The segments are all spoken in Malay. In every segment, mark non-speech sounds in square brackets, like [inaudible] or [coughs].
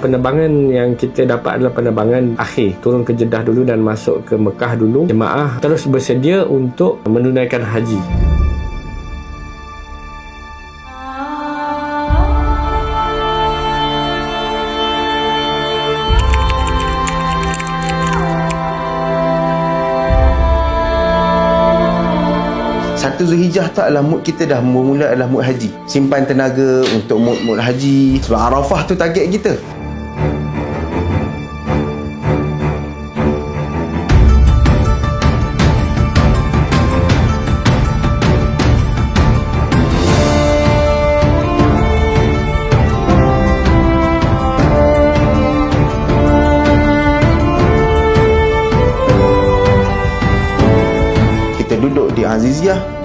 Penerbangan yang kita dapat adalah penerbangan akhir. Turun ke Jeddah dulu dan masuk ke Mekah dulu. Jemaah terus bersedia untuk menunaikan haji. Satu Zulhijjah tak adalah mood kita dah bermula adalah mood haji. Simpan tenaga untuk mood-mood haji. Sebab Arafah tu target kita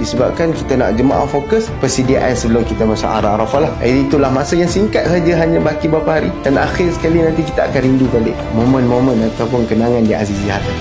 disebabkan kita nak jemaah fokus persediaan sebelum kita masuk Arafah lah. Jadi itulah masa yang singkat saja hanya baki beberapa hari dan akhir sekali nanti kita akan rindu balik momen-momen ataupun kenangan di Aziziyah tu.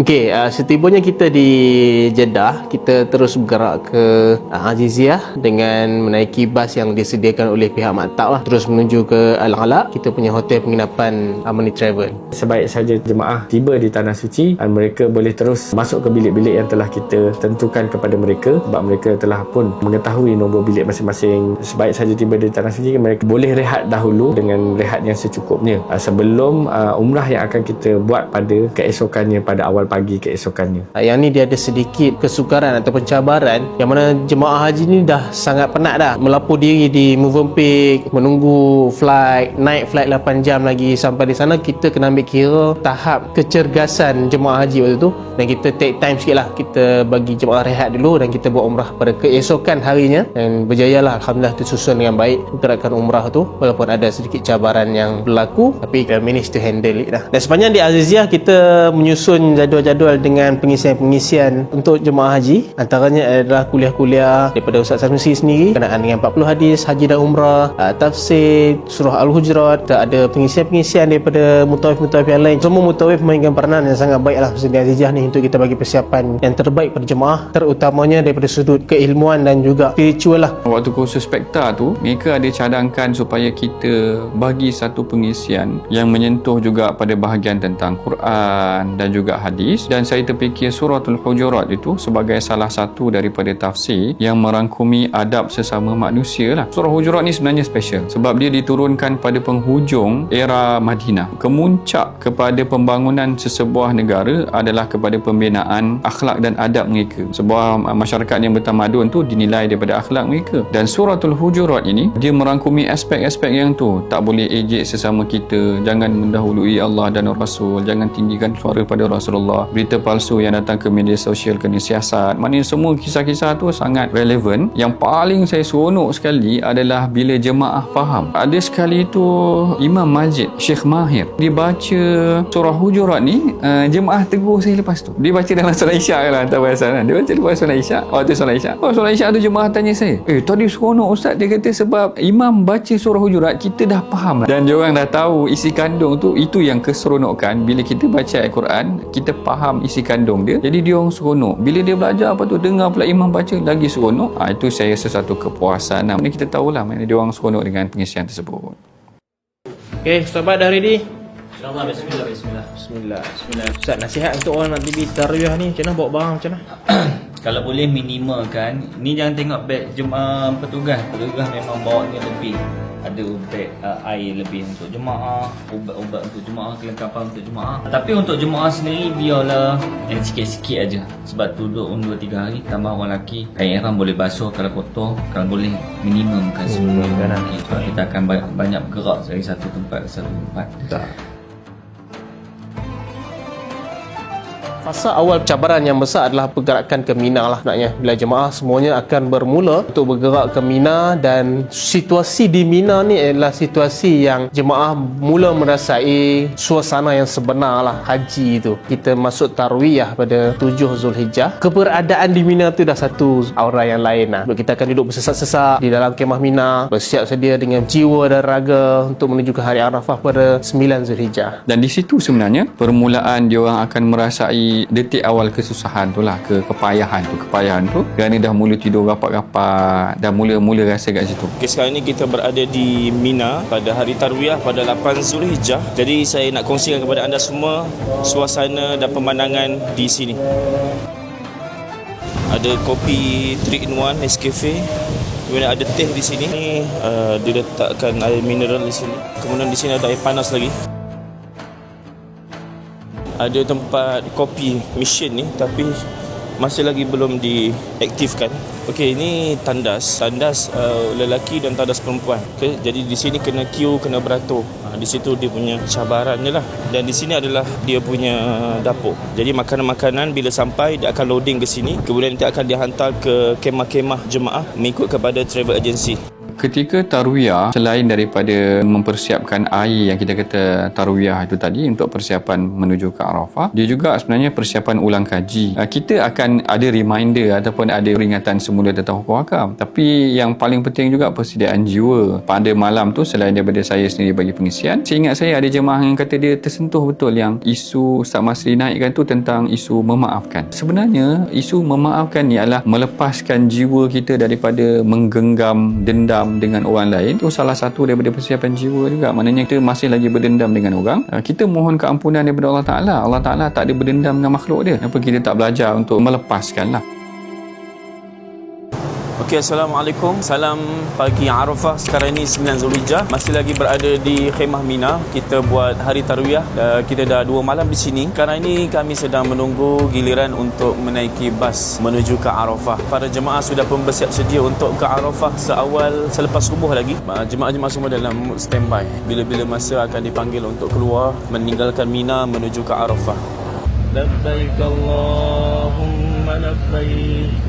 Okey, uh, setibanya kita di Jeddah, kita terus bergerak ke uh, Aziziyah dengan menaiki bas yang disediakan oleh pihak maktab lah. Terus menuju ke Al-Ala, kita punya hotel penginapan Amani Travel. Sebaik saja jemaah tiba di Tanah Suci dan mereka boleh terus masuk ke bilik-bilik yang telah kita tentukan kepada mereka sebab mereka telah pun mengetahui nombor bilik masing-masing. Sebaik saja tiba di Tanah Suci mereka boleh rehat dahulu dengan rehat yang secukupnya uh, sebelum uh, umrah yang akan kita buat pada keesokannya pada awal pagi keesokannya. Uh, yang ni dia ada sedikit kesukaran ataupun cabaran yang mana jemaah haji ni dah sangat penat dah. Melapur diri di Movenpick menunggu flight naik flight 8 jam lagi sampai di sana. Kita kena ambil kira tahap kecergasan jemaah haji waktu tu. Dan kita take time sikit lah. Kita bagi jemaah rehat dulu dan kita buat umrah pada keesokan harinya. Dan berjaya lah. Alhamdulillah tersusun dengan baik gerakan umrah tu. Walaupun ada sedikit cabaran yang berlaku tapi kita manage to handle it lah. Dan sepanjang di Aziziyah kita menyusun jadual-jadual dengan pengisian-pengisian untuk jemaah haji. Antaranya adalah kuliah-kuliah daripada Ustaz Sanusi sendiri berkenaan dengan 40 hadis haji dan umrah uh, tafsir surah Al-Hujurat ada pengisian-pengisian daripada mutawif-mutawif yang lain. Semua mutawif memainkan peranan yang sangat baik lah di Aziziyah ni untuk kita bagi persiapan yang terbaik pada jemaah terutamanya daripada sudut keilmuan dan juga spiritual lah. Waktu kursus spekta tu, mereka ada cadangkan supaya kita bagi satu pengisian yang menyentuh juga pada bahagian tentang Quran dan juga hadis dan saya terfikir suratul hujurat itu sebagai salah satu daripada tafsir yang merangkumi adab sesama manusia lah. Surah hujurat ni sebenarnya special sebab dia diturunkan pada penghujung era Madinah. Kemuncak kepada pembangunan sesebuah negara adalah kepada pembinaan akhlak dan adab mereka. Sebuah uh, masyarakat yang bertamadun tu dinilai daripada akhlak mereka. Dan suratul hujurat ini dia merangkumi aspek-aspek yang tu. Tak boleh ejek sesama kita, jangan mendahului Allah dan Rasul, jangan tinggikan suara pada Rasulullah. Berita palsu yang datang ke media sosial kena siasat. Maknanya semua kisah-kisah tu sangat relevan. Yang paling saya seronok sekali adalah bila jemaah faham. Ada sekali tu Imam Majid Syekh Mahir dia baca surah hujurat ni uh, jemaah tegur saya lepas tu. Dia baca dalam solat Isyak lah tak perasan kan. Dia baca lepas solat Isyak. Oh tu solat Isyak. Oh solat Isyak tu jemaah tanya saya. Eh tadi seronok ustaz dia kata sebab imam baca surah hujurat kita dah faham lah. Dan dia orang dah tahu isi kandung tu itu yang keseronokan bila kita baca Al-Quran kita faham isi kandung dia. Jadi dia orang seronok. Bila dia belajar apa tu dengar pula imam baca lagi seronok. Ah itu saya rasa satu kepuasan. Nah, Mana kita tahulah mana dia orang seronok dengan pengisian tersebut. Okay, sahabat dah ready? InsyaAllah Bismillah Bismillah Bismillah Bismillah Ustaz nasihat untuk orang nak pergi tarbiyah ni Macam mana bawa barang macam mana? [coughs] Kalau boleh minimalkan Ni jangan tengok beg jemaah petugas. Petugas memang bawa ni lebih Ada beg uh, air lebih untuk jemaah Ubat-ubat untuk jemaah Kelengkapan untuk jemaah. Tapi untuk jemaah sendiri Biarlah yang sikit-sikit aja. Sebab duduk 2-3 hari Tambah orang lelaki. Kain ihram boleh basuh Kalau kotor Kalau boleh minimumkan semua. Hmm, kan? kita akan banyak, banyak bergerak Dari satu tempat ke satu tempat. Tak Fasa awal cabaran yang besar adalah pergerakan ke Mina lah sebenarnya. Bila jemaah semuanya akan bermula untuk bergerak ke Mina dan situasi di Mina ni adalah situasi yang jemaah mula merasai suasana yang sebenar lah haji itu. Kita masuk tarwiyah pada 7 Zulhijjah. Keberadaan di Mina tu dah satu aura yang lain lah. Kita akan duduk bersesak-sesak di dalam kemah Mina, bersiap sedia dengan jiwa dan raga untuk menuju ke hari Arafah pada 9 Zulhijjah. Dan di situ sebenarnya permulaan dia orang akan merasai detik awal kesusahan tu lah ke kepayahan tu kepayahan tu kerana dah mula tidur rapat-rapat dah mula-mula rasa kat situ Okay, sekarang ni kita berada di Mina pada hari Tarwiyah pada 8 Zulhijjah. Jadi saya nak kongsikan kepada anda semua suasana dan pemandangan di sini. Ada kopi 3 in 1 Nescafe. Kemudian ada teh di sini. Ni uh, diletakkan air mineral di sini. Kemudian di sini ada air panas lagi. Ada tempat kopi mesin ni tapi masih lagi belum diaktifkan. Okey, ini tandas, tandas uh, lelaki dan tandas perempuan. Okey, jadi di sini kena queue, kena beratur. Ha, di situ dia punya cabarannya lah. Dan di sini adalah dia punya dapur. Jadi makanan-makanan bila sampai dia akan loading ke sini, kemudian nanti akan dihantar ke kemah-kemah jemaah mengikut kepada travel agency. Ketika tarwiyah selain daripada mempersiapkan air yang kita kata tarwiyah itu tadi untuk persiapan menuju ke Arafah dia juga sebenarnya persiapan ulang kaji. Ah, kita akan ada reminder ataupun ada peringatan semula tentang hukum hakam. Tapi yang paling penting juga persediaan jiwa. Pada malam tu selain daripada saya sendiri bagi pengisian saya ingat saya ada jemaah yang kata dia tersentuh betul yang isu Ustaz Masri naikkan tu tentang isu memaafkan. Sebenarnya isu memaafkan ni adalah melepaskan jiwa kita daripada menggenggam dendam dengan orang lain itu salah satu daripada persiapan jiwa juga. Maknanya kita masih lagi berdendam dengan orang. Ah, kita mohon keampunan daripada Allah Ta'ala. Allah Ta'ala tak ada berdendam dengan makhluk dia. Kenapa kita tak belajar untuk melepaskan lah Okey, Assalamualaikum. Salam pagi Arafah. Sekarang ini 9 Zulhijjah. Masih lagi berada di Khemah Mina. Kita buat hari Tarwiyah. Uh, kita dah dua malam di sini. Sekarang ini kami sedang menunggu giliran untuk menaiki bas menuju ke Arafah. Para jemaah sudah pun bersiap sedia untuk ke Arafah seawal selepas subuh lagi. Uh, Jemaah-jemaah semua dalam mood standby. Bila-bila masa akan dipanggil untuk keluar meninggalkan Mina menuju ke Arafah. لبيك اللهم لبيك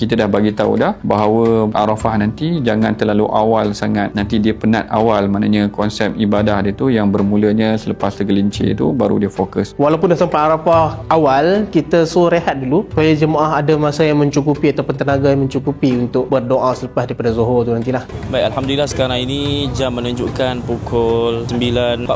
Kita dah bagi tahu dah bahawa Arafah nanti jangan terlalu awal sangat nanti dia penat awal maknanya konsep ibadah dia tu yang bermulanya selepas tergelincir tu baru dia fokus Walaupun dah sampai Arafah awal, kita suruh rehat dulu supaya jemaah ada masa yang mencukupi ataupun tenaga yang mencukupi untuk berdoa selepas daripada Zuhur tu nantilah. Baik, Alhamdulillah sekarang ini jam menunjukkan pukul 9.48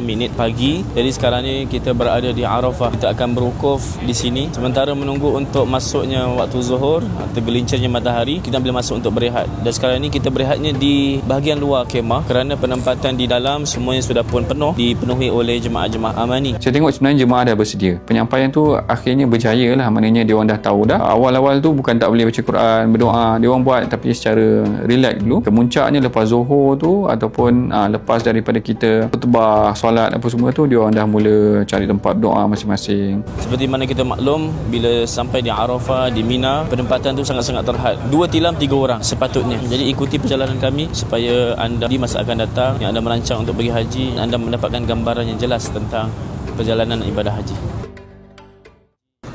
minit pagi. Jadi sekarang ni kita berada di Arafah. Kita akan berwukuf di sini. Sementara menunggu untuk masuknya waktu zuhur, tergelincirnya matahari, kita boleh masuk untuk berehat. Dan sekarang ini kita berehatnya di bahagian luar kemah kerana penempatan di dalam semuanya sudah pun penuh, dipenuhi oleh jemaah-jemaah amani. saya tengok sebenarnya jemaah dah bersedia. Penyampaian tu akhirnya berjaya lah maknanya dia orang dah tahu dah. Awal-awal tu bukan tak boleh baca Quran berdoa. Dia orang buat tapi secara relax dulu. Kemuncaknya lepas zuhur tu ataupun aa, lepas daripada kita khutbah solat apa semua tu dia orang dah mula cari tempat doa masing-masing. Seperti mana kita maklum bila sampai di Arafah di Mina penempatan tu sangat-sangat terhad. Dua tilam tiga orang sepatutnya. Jadi ikuti perjalanan kami supaya anda di masa akan datang yang anda merancang untuk pergi haji anda mendapatkan gambaran yang jelas tentang perjalanan ibadah haji.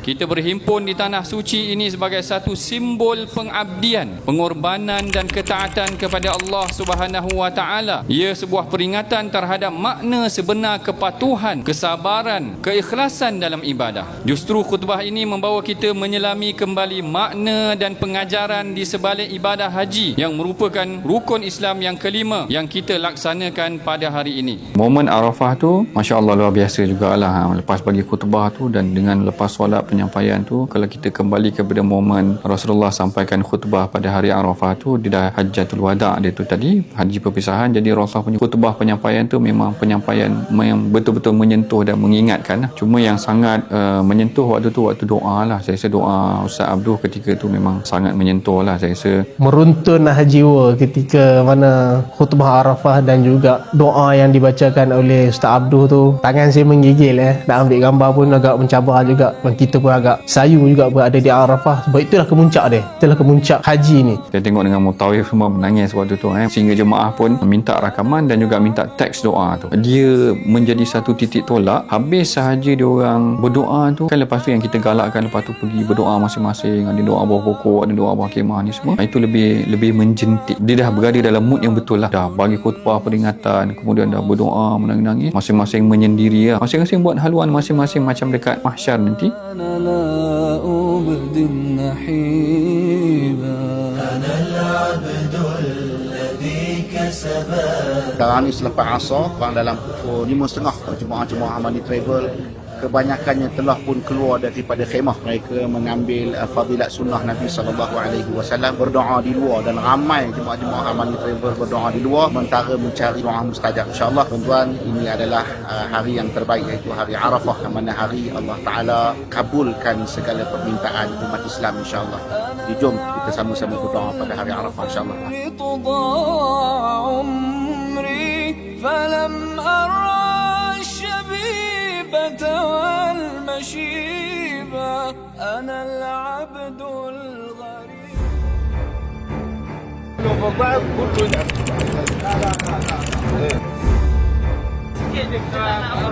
Kita berhimpun di tanah suci ini sebagai satu simbol pengabdian, pengorbanan dan ketaatan kepada Allah Subhanahu wa taala. Ia sebuah peringatan terhadap makna sebenar kepatuhan, kesabaran, keikhlasan dalam ibadah. Justru khutbah ini membawa kita menyelami kembali makna dan pengajaran di sebalik ibadah haji yang merupakan rukun Islam yang kelima yang kita laksanakan pada hari ini. Momen Arafah tu masya-Allah luar biasa jugalah ha, lepas bagi khutbah tu dan dengan lepas solat penyampaian tu kalau kita kembali kepada momen Rasulullah sampaikan khutbah pada hari Arafah tu dia dah hajatul wada dia tu tadi haji perpisahan. Jadi Rasulullah punya khutbah penyampaian tu memang penyampaian yang betul-betul menyentuh dan mengingatkan lah. cuma yang sangat uh, menyentuh waktu tu waktu doa lah. Saya rasa doa Ustaz Abdul ketika tu memang sangat menyentuh lah. Saya rasa Meruntunlah jiwa ketika mana khutbah Arafah dan juga doa yang dibacakan oleh Ustaz Abdul tu. Tangan saya menggigil eh. Nak ambil gambar pun agak mencabar juga. Kita pun agak sayu juga berada di Arafah sebab itulah kemuncak dia itulah kemuncak haji ni Kita tengok dengan mutawif semua menangis waktu tu eh. Sehingga jemaah pun minta rakaman dan juga minta teks doa tu. Dia menjadi satu titik tolak. Habis sahaja dia orang berdoa tu. Kan lepas tu yang kita galakkan lepas tu pergi berdoa masing-masing. Ada doa bawah pokok, ada doa bawah kemah ni semua. Itu lebih lebih menjentik. Dia dah berada dalam mood yang betul lah. Dah bagi khutbah peringatan. Kemudian dah berdoa menangis-nangis. Masing-masing menyendiri lah. Masing-masing buat haluan masing-masing macam dekat mahsyar nanti. أنا لا أبدي النحيبا Sekarang ni selepas asar, kurang dalam pukul 5.30 jemaah-jemaah Amani Travel kebanyakannya telah pun keluar daripada khemah. Mereka mengambil uh, fadilat sunnah Nabi sallallahu alaihi wasallam berdoa di luar dan ramai jemaah-jemaah Amani Travel berdoa di luar sementara mencari doa mustajab. Insya-Allah tuan-tuan ini adalah uh, hari yang terbaik iaitu hari Arafah yang mana hari Allah Taala kabulkan segala permintaan umat Islam insya-Allah. Jadi jom kita sama-sama berdoa pada hari Arafah insya-Allah. ضاع عمري فلم أرى الشبيبة والمشيبة أنا العبد الغريب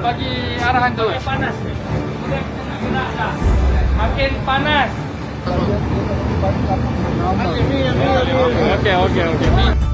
bagi arahan tu. Makin panas. Makin panas. Okey, okey, okey.